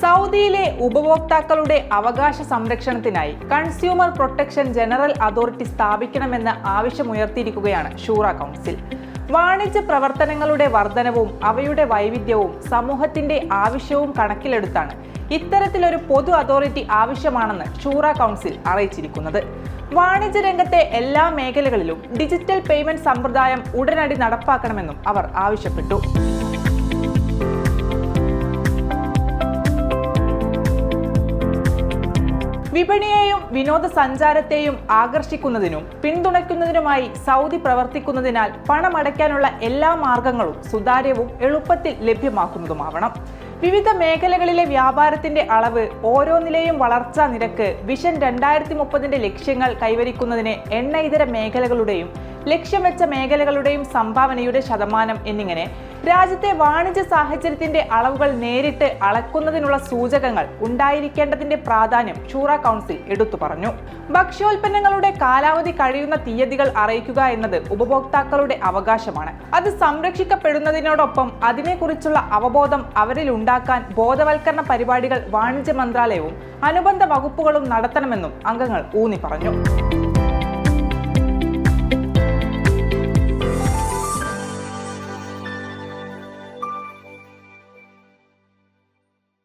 സൗദിയിലെ ഉപഭോക്താക്കളുടെ അവകാശ സംരക്ഷണത്തിനായി കൺസ്യൂമർ പ്രൊട്ടക്ഷൻ ജനറൽ അതോറിറ്റി സ്ഥാപിക്കണമെന്ന ആവശ്യമുയർത്തിയിരിക്കുകയാണ് ഷൂറ കൗൺസിൽ. വാണിജ്യ പ്രവർത്തനങ്ങളുടെ വർധനവും അവയുടെ വൈവിധ്യവും സമൂഹത്തിന്റെ ആവശ്യവും കണക്കിലെടുത്താണ് ഇത്തരത്തിലൊരു പൊതു അതോറിറ്റി ആവശ്യമാണെന്ന് ഷൂറ കൗൺസിൽ അറിയിച്ചിരിക്കുന്നത്. വാണിജ്യ രംഗത്തെ എല്ലാ മേഖലകളിലും ഡിജിറ്റൽ പേയ്മെന്റ് സമ്പ്രദായം ഉടനടി നടപ്പാക്കണമെന്നും അവർ ആവശ്യപ്പെട്ടു. വിപണിയെയും വിനോദസഞ്ചാരത്തെയും ആകർഷിക്കുന്നതിനും പിന്തുണയ്ക്കുന്നതിനുമായി സൗദി പ്രവർത്തിക്കുന്നതിനാൽ പണമടയ്ക്കാനുള്ള എല്ലാ മാർഗങ്ങളും സുതാര്യവും എളുപ്പത്തിൽ ലഭ്യമാക്കുന്നതുമാവണം. വിവിധ മേഖലകളിലെ വ്യാപാരത്തിന്റെ അളവ് ഓരോ നിലയും വളർച്ചാ നിരക്ക് വിഷൻ രണ്ടായിരത്തി മുപ്പതിന്റെ ലക്ഷ്യങ്ങൾ കൈവരിക്കുന്നതിന് എണ്ണ ഇതര മേഖലകളുടെയും ലക്ഷ്യം വെച്ച മേഖലകളുടെയും സംഭാവനയുടെ ശതമാനം എന്നിങ്ങനെ രാജ്യത്തെ വാണിജ്യ സാഹചര്യത്തിന്റെ അളവുകൾ നേരിട്ട് അളക്കുന്നതിനുള്ള സൂചകങ്ങൾ ഉണ്ടായിരിക്കേണ്ടതിന്റെ പ്രാധാന്യം ഷൂറ കൗൺസിൽ എടുത്തു പറഞ്ഞു. ഭക്ഷ്യോൽപ്പന്നങ്ങളുടെ കാലാവധി കഴിയുന്ന തീയതികൾ അറിയിക്കുക എന്നത് ഉപഭോക്താക്കളുടെ അവകാശമാണ്. അത് സംരക്ഷിക്കപ്പെടുന്നതിനോടൊപ്പം അതിനെക്കുറിച്ചുള്ള അവബോധം അവരിൽ ഉണ്ടാക്കാൻ ബോധവൽക്കരണ പരിപാടികൾ വാണിജ്യ മന്ത്രാലയവും അനുബന്ധ വകുപ്പുകളും നടത്തണമെന്നും അംഗങ്ങൾ ഊന്നി പറഞ്ഞു.